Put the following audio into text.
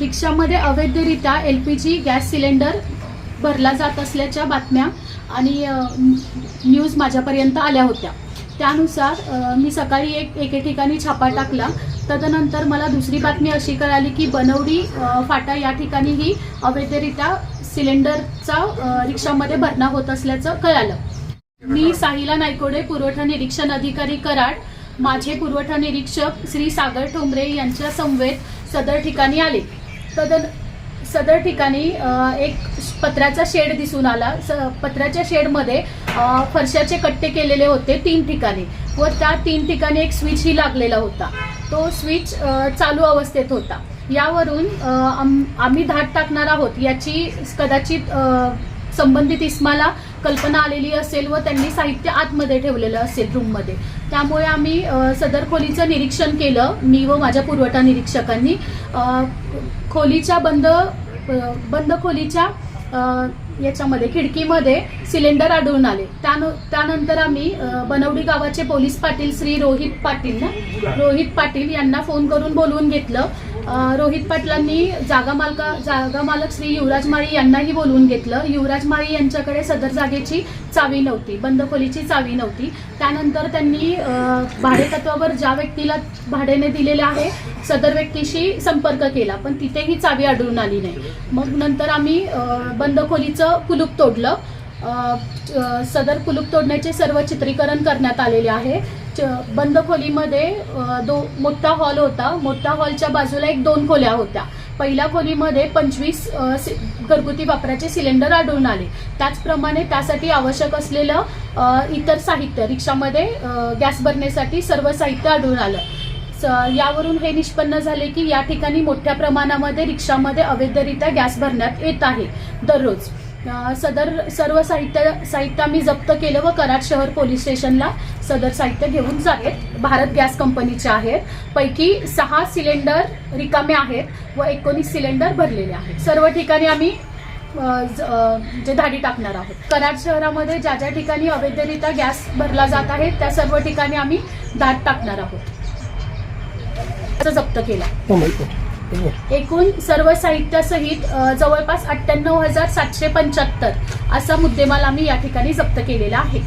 रिक्षामध्ये अवैधरित्या L P G gas cylinder भरला जात असल्याच्या बातम्या आणि न्यूज माझ्यापर्यंत आल्या होत्या. त्यानुसार मी सकाळी एक एके ठिकाणी छापा टाकला. तदनंतर मला दुसरी बातमी अशी कळाली की बनवडी फाटा या ठिकाणीही अवैधरित्या सिलेंडरचा रिक्षामध्ये भरणा होत असल्याचं कळालं. मी साहिला नायकोडे पुरवठा निरीक्षण अधिकारी कराड. माझे पुरवठा निरीक्षक श्री सागर ठोंबरे यांच्या समवेत सदर ठिकाणी आले. तदन सदर ठिकाणी एक पत्र्याचा शेड दिसून आला. स पत्र्याच्या शेडमध्ये फरशाचे कट्टे केलेले होते तीन ठिकाणी व त्या तीन ठिकाणी एक स्विचही लागलेला होता. तो स्विच चालू अवस्थेत होता. यावरून आम- आम्ही धाड टाकणार आहोत याची कदाचित संबंधित इस्माला कल्पना आलेली असेल व त्यांनी साहित्य आतमध्ये ठेवलेलं असेल रूममध्ये. त्यामुळे आम्ही सदर खोलीचं निरीक्षण केलं मी व माझ्या पुरवठा निरीक्षकांनी. खोलीच्या बंद बंद खोलीच्या याच्यामध्ये खिडकीमध्ये सिलेंडर आढळून आले. त्यान त्यानंतर आम्ही बनवडी गावाचे पोलीस पाटील श्री रोहित पाटील ना? रोहित पाटील यांना फोन करून बोलवून घेतलं. रोहित पाटलांनी जागा मालका जागा मालक श्री युवराज माळी यांनाही बोलवून घेतलं. युवराज माळी यांच्याकडे सदर जागेची चावी नव्हती बंदखोलीची चावी नव्हती. त्यानंतर त्यांनी भाडेतत्वावर ज्या व्यक्तीला भाड्याने दिलेले आहे सदर व्यक्तीशी संपर्क केला पण तिथेही चावी आढळून आली नाही. मग नंतर आम्ही बंदखोलीचं कुलूप तोडलं. सदर कुलूप तोडण्याचे सर्व चित्रीकरण करण्यात आलेले आहे. बंद खोलीमध्ये दो मोठा हॉल होता. मोठ्या हॉलच्या बाजूला एक दोन खोल्या होत्या. पहिल्या खोलीमध्ये पंचवीस सि- घरगुती वापराचे सिलेंडर आढळून आले. त्याचप्रमाणे त्यासाठी आवश्यक असलेलं इतर साहित्य रिक्षामध्ये गॅस भरण्यासाठी सर्व साहित्य आढळून आलं. स- यावरून हे निष्पन्न झाले की या ठिकाणी मोठ्या प्रमाणामध्ये रिक्षामध्ये अवैधरित्या गॅस भरण्यात येत आहे. दररोज. सदर सर्व साहित्य साहित्य आम्ही जप्त केलं व कराड शहर पोलीस स्टेशनला सदर साहित्य घेऊन जाते. भारत गॅस कंपनीचे आहेत पैकी सहा सिलेंडर रिकामे आहेत व एकोणीस सिलेंडर भरलेले आहेत. सर्व ठिकाणी आम्ही जे म्हणजे धाडी टाकणार आहोत. कराड शहरामध्ये ज्या ज्या ठिकाणी अवैधरित्या गॅस भरला जात आहे त्या सर्व ठिकाणी आम्ही धाड टाकणार आहोत. जप्त केला. हो, एकूण सर्व साहित्यासहित जवळपास अठ्ठ्याण्णव हजार सातशे पंच्याहत्तर असा मुद्देमाल आम्ही या ठिकाणी जप्त केलेला आहे.